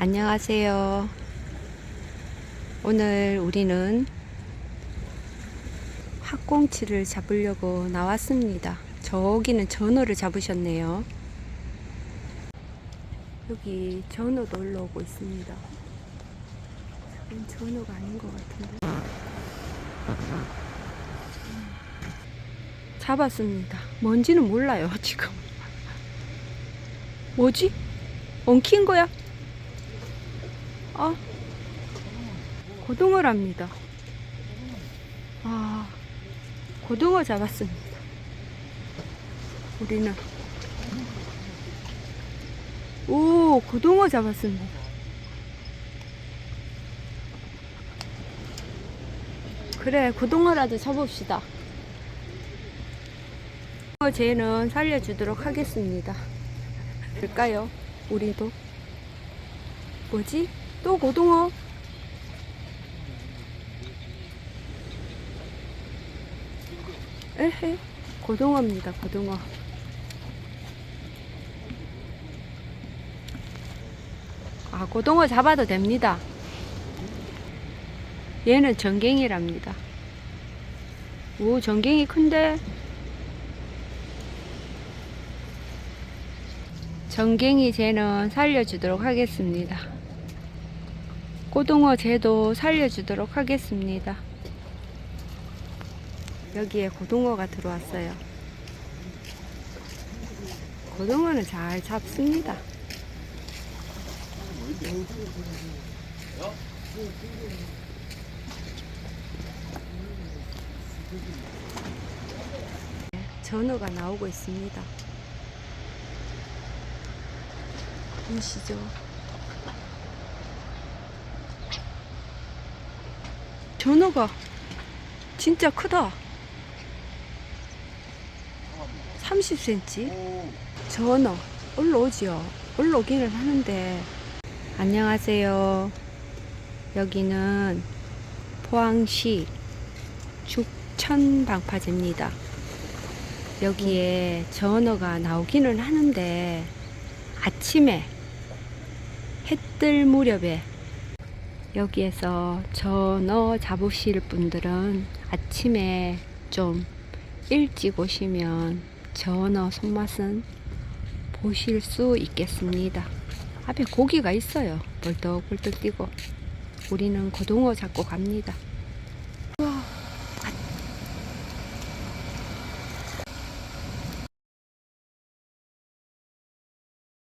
안녕하세요. 오늘 우리는 학꽁치를 잡으려고 나왔습니다. 저기는 전어를 잡으셨네요. 여기 전어도 올라오고 있습니다. 저건 전어가 아닌 것 같은데. 잡았습니다. 뭔지는 몰라요, 지금. 뭐지? 엉킨 거야? 아, 고등어랍니다. 아, 고등어 잡았습니다. 우리는. 오, 고등어 잡았습니다. 그래, 고등어라도 잡읍시다. 고등어 쟤는 살려주도록 하겠습니다. 될까요? 우리도? 뭐지? 또 고등어? 에헤, 고등어입니다, 고등어. 아, 고등어 잡아도 됩니다. 얘는 전갱이랍니다. 오, 전갱이 큰데? 전갱이 쟤는 살려주도록 하겠습니다. 고등어 쟤도 살려주도록 하겠습니다. 여기에 고등어가 들어왔어요. 고등어는 잘 잡습니다. 전어가 나오고 있습니다. 보시죠. 전어가 진짜 크다. 30cm. 전어 올라오지요. 올라오기는 하는데. 안녕하세요. 여기는 포항시 죽천 방파제입니다. 여기에 전어가 나오기는 하는데 아침에 해 뜰 무렵에 여기에서 전어 잡으실 분들은 아침에 좀 일찍 오시면 전어 손맛은 보실 수 있겠습니다. 앞에 고기가 있어요. 벌떡벌떡 뛰고 우리는 고등어 잡고 갑니다.